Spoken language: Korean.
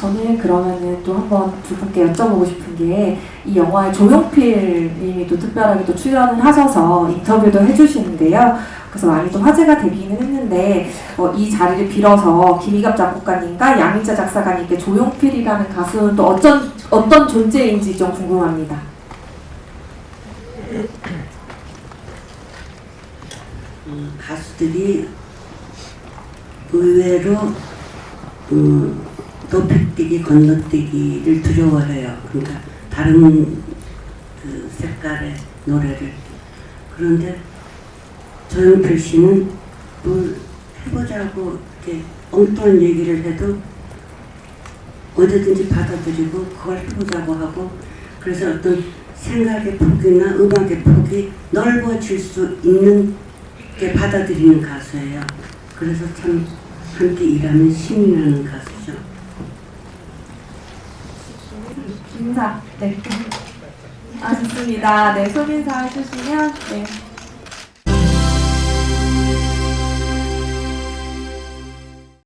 저는 그러면은 또 한번 두 분께 여쭤보고 싶은 게 이 영화에 조용필 님이 또 특별하게 또 출연을 하셔서 인터뷰도 해주시는데요. 그래서 많이 또 화제가 되기는 했는데 어, 이 자리를 빌어서 김희갑 작곡가님과 양희자 작사가님께 조용필이라는 가수는 또 어떤 어떤 존재인지 좀 궁금합니다. 어, 가수들이 의외로 음, 높이뛰기 건너뛰기를 두려워해요. 그러니까 다른 그 색깔의 노래를 그런데 조용필 씨는 뭘 해보자고 이렇게 엉뚱한 얘기를 해도 언제든지 받아들이고 그걸 해보자고 하고 그래서 어떤 생각의 폭이나 음악의 폭이 넓어질 수 있는 게 받아들이는 가수예요. 그래서 참 함께 일하면 신이 나는 가수죠. 인사. 네. 아, 좋습니다. 네, 손인사 해주시면, 네.